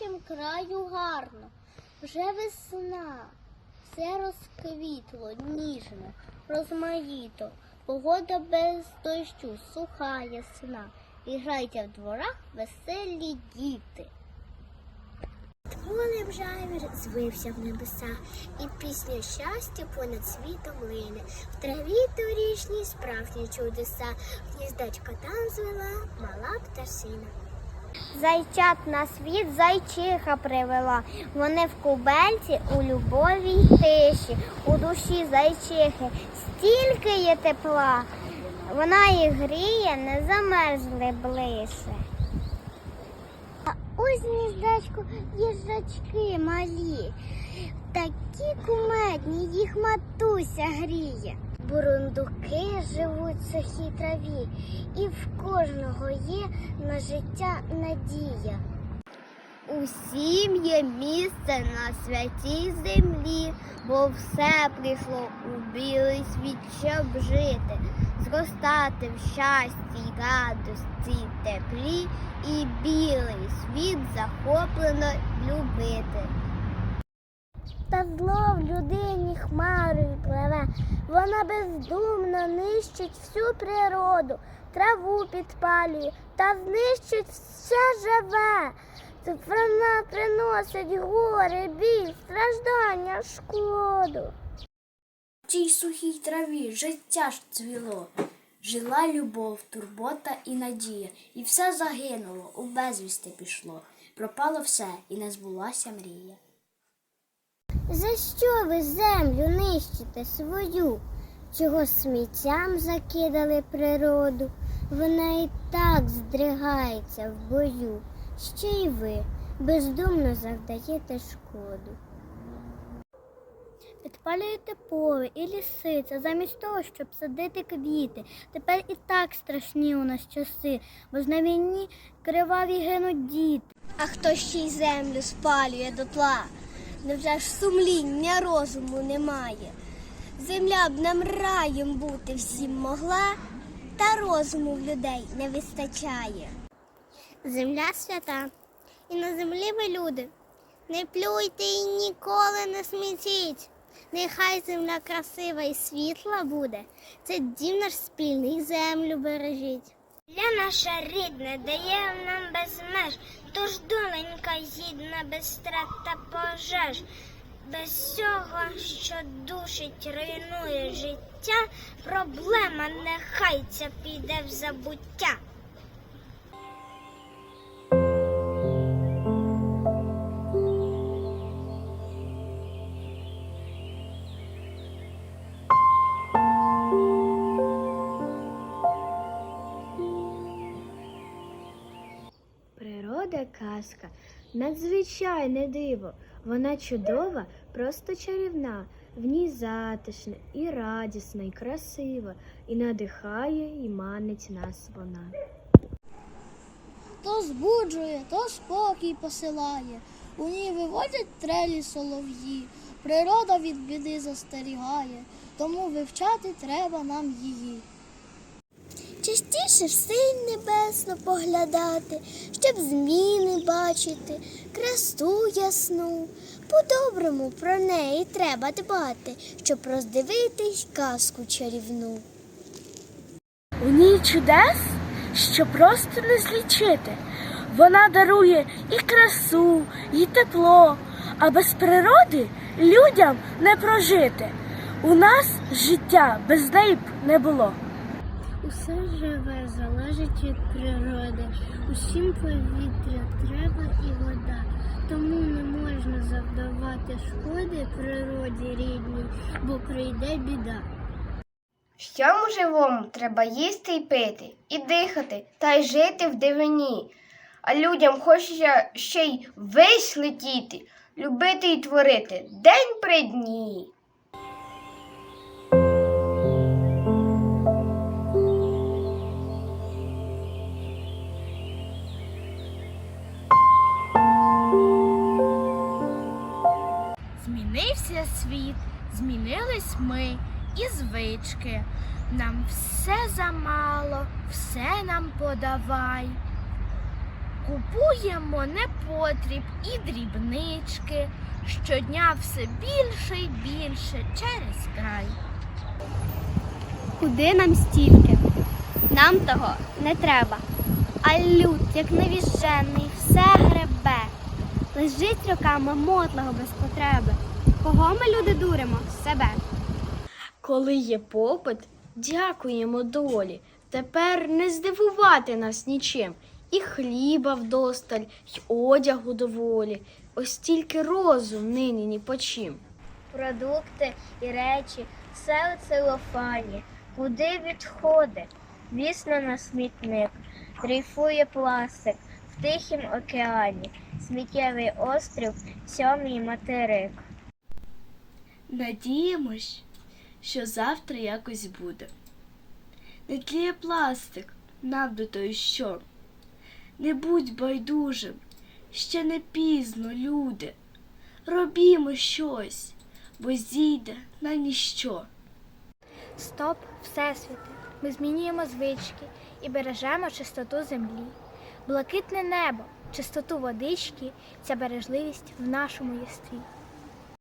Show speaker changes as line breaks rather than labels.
нашім краю гарно. Вже весна, все розквітло, ніжно, розмаїто. Погода без дощу, суха ясна. І грайте в дворах веселі діти.
Полем жайвір звився в небеса, і пісня щастя понад світом лине. В траві торішній справжні чудеса, гніздечко там звела мала пташина.
Зайчат на світ зайчиха привела. Вони в кубельці у любові й тиші, у душі зайчихи стільки є тепла. Вона їх гріє, не замерзли блише. А ось гніздечку їжачки малі, такі кумедні, їх матуся гріє. Бурундуки живуть в сухій траві, і в кожного є на життя надія. Усім є місце на святій землі, бо все прийшло у білий світ, щоб жити, зростати в щасті радості, теплі, і білий світ захоплено любити. Та зло в людині хмарою вона бездумно нищить всю природу, траву підпалює та знищить все живе. Вона приносить горе, біль, страждання, шкоду.
В тій сухій траві життя ж цвіло. Жила любов, турбота і надія, і все загинуло, у безвісти пішло. Пропало все, і не збулася мрія.
За що ви землю нищите свою? Чого сміттям закидали природу? Вона і так здригається в бою. Ще й ви бездумно завдаєте шкоду. Підпалюєте поле і ліси, це замість того, щоб садити квіти. Тепер і так страшні у нас часи, бо ж на війні криваві гинуть діти. А хто ще й землю спалює дотла? Невже ж сумління розуму немає? Земля б нам раєм бути всім могла, та розуму в людей не вистачає. Земля свята, і на землі ви люди. Не плюйте і ніколи не смітіть. Нехай земля красива і світла буде. Це дім наш спільний, землю бережіть. Земля наша рідна дає нам без меж, тож доленька гідна без страт та пожеж. Без цього, що душить, руйнує життя, проблема нехай ця піде в забуття.
Природа казка, надзвичайне диво. Вона чудова, просто чарівна. В ній затишна і радісна, і красива, і надихає, і манить нас вона.
То збуджує, то спокій посилає. У ній виводять трелі солов'ї. Природа від біди застерігає, тому вивчати треба нам її.
Частіше в синь небесно поглядати, щоб зміни бачити, красу ясну. По-доброму про неї треба дбати, щоб роздивитись казку чарівну.
У ній чудес, що просто не злічити. Вона дарує і красу, і тепло, а без природи людям не прожити. У нас життя без неї б не було.
Усе живе залежить від природи. Усім повітря треба і вода. Тому не можна завдавати шкоди природі рідній, бо прийде біда.
Всьому живому треба їсти й пити, і дихати, та й жити в дивині. А людям хочеться ще й вись летіти, любити й творити день при дні.
Світ, змінились ми і звички. Нам все замало, все нам подавай. Купуємо непотріб і дрібнички. Щодня все більше і більше через край.
Куди нам стільки? Нам того не треба. А люд, як невіжений, все гребе. Лежить роками мотлого без потреби. Кого ми люди дуримо? Себе.
Коли є попит, дякуємо долі. Тепер не здивувати нас нічим. І хліба вдосталь, й одягу доволі. Ось тільки розум нині ні по чим.
Продукти і речі, все у целофані. Куди відходи? Звісно, на смітник. Дрейфує пластик в Тихім океані. Сміттєвий острів, сьомий материк.
Надіємось, що завтра якось буде. Не тліє пластик, нам до того що. Не будь байдужим, ще не пізно, люди. Робімо щось, бо зійде на ніщо.
Стоп, Всесвіти! Ми змінюємо звички і бережемо чистоту землі. Блакитне небо, чистоту водички, ця бережливість в нашому єстві.